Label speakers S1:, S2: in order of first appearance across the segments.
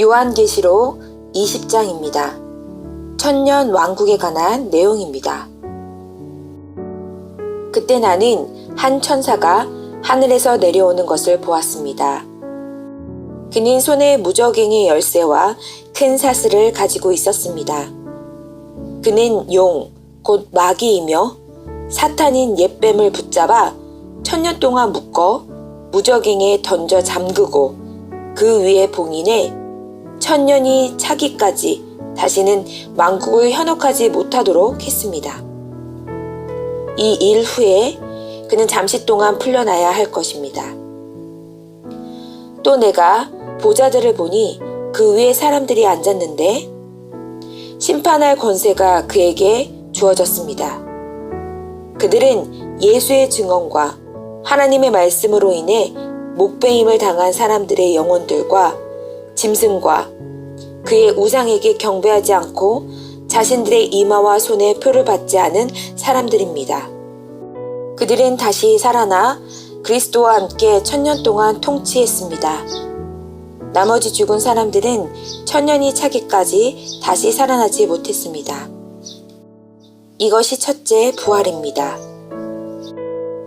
S1: 요한계시록 20장입니다. 천년 왕국에 관한 내용입니다. 그때 나는 한 천사가 하늘에서 내려오는 것을 보았습니다. 그는 손에 무적행의 열쇠와 큰 사슬을 가지고 있었습니다. 그는 용, 곧 마귀이며 사탄인 옛뱀을 붙잡아 천년 동안 묶어 무적행에 던져 잠그고 그 위에 봉인해 천년이 차기까지 다시는 왕국을 현혹하지 못하도록 했습니다. 이 일 후에 그는 잠시 동안 풀려나야 할 것입니다. 또 내가 보자들을 보니 그 위에 사람들이 앉았는데 심판할 권세가 그에게 주어졌습니다. 그들은 예수의 증언과 하나님의 말씀으로 인해 목배임을 당한 사람들의 영혼들과 짐승과 그의 우상에게 경배하지 않고 자신들의 이마와 손에 표를 받지 않은 사람들입니다. 그들은 다시 살아나 그리스도와 함께 천년 동안 통치했습니다. 나머지 죽은 사람들은 천년이 차기까지 다시 살아나지 못했습니다. 이것이 첫째 부활입니다.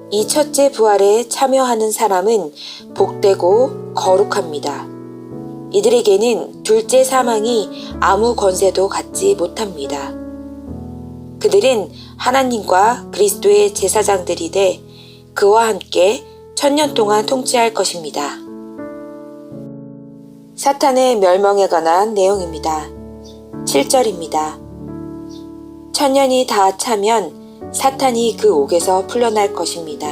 S1: 이 첫째 부활에 참여하는 사람은 복되고 거룩합니다. 이들에게는 둘째 사망이 아무 권세도 갖지 못합니다. 그들은 하나님과 그리스도의 제사장들이 돼 그와 함께 천년 동안 통치할 것입니다. 사탄의 멸망에 관한 내용입니다. 7절입니다. 천년이 다 차면 사탄이 그 옥에서 풀려날 것입니다.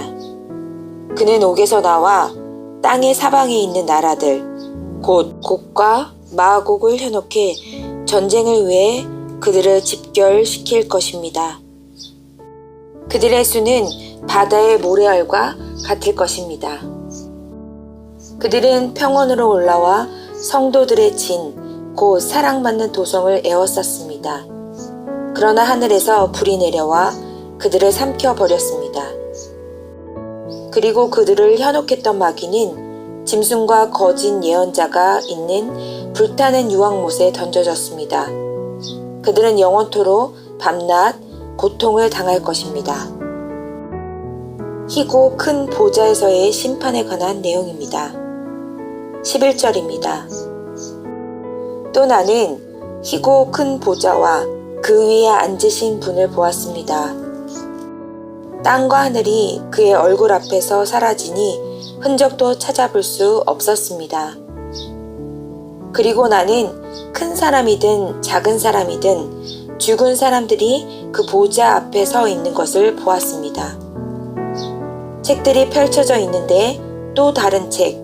S1: 그는 옥에서 나와 땅의 사방에 있는 나라들, 곧 곡과 마곡을 현혹해 전쟁을 위해 그들을 집결시킬 것입니다. 그들의 수는 바다의 모래알과 같을 것입니다. 그들은 평원으로 올라와 성도들의 진, 곧 사랑받는 도성을 에워쌌습니다. 그러나 하늘에서 불이 내려와 그들을 삼켜버렸습니다. 그리고 그들을 현혹했던 마귀는 짐승과 거짓 예언자가 있는 불타는 유황못에 던져졌습니다. 그들은 영원토로 밤낮 고통을 당할 것입니다. 희고 큰 보좌에서의 심판에 관한 내용입니다. 11절입니다. 또 나는 희고 큰 보좌와 그 위에 앉으신 분을 보았습니다. 땅과 하늘이 그의 얼굴 앞에서 사라지니 흔적도 찾아볼 수 없었습니다. 그리고 나는 큰 사람이든 작은 사람이든 죽은 사람들이 그 보좌 앞에 서 있는 것을 보았습니다. 책들이 펼쳐져 있는데 또 다른 책,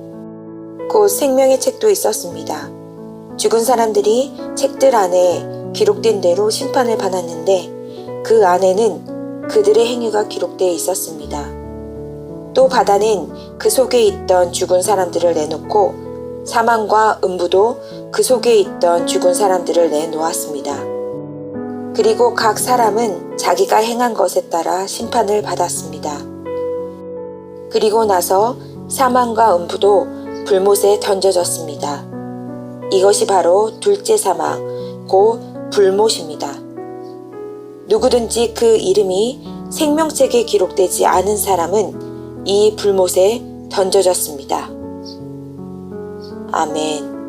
S1: 곧 생명의 책도 있었습니다. 죽은 사람들이 책들 안에 기록된 대로 심판을 받았는데 그 안에는 그들의 행위가 기록되어 있었습니다. 또 바다는 그 속에 있던 죽은 사람들을 내놓고 사망과 음부도 그 속에 있던 죽은 사람들을 내놓았습니다. 그리고 각 사람은 자기가 행한 것에 따라 심판을 받았습니다. 그리고 나서 사망과 음부도 불못에 던져졌습니다. 이것이 바로 둘째 사망, 고 불못입니다. 누구든지 그 이름이 생명책에 기록되지 않은 사람은 이 불못에 던져졌습니다. 아멘.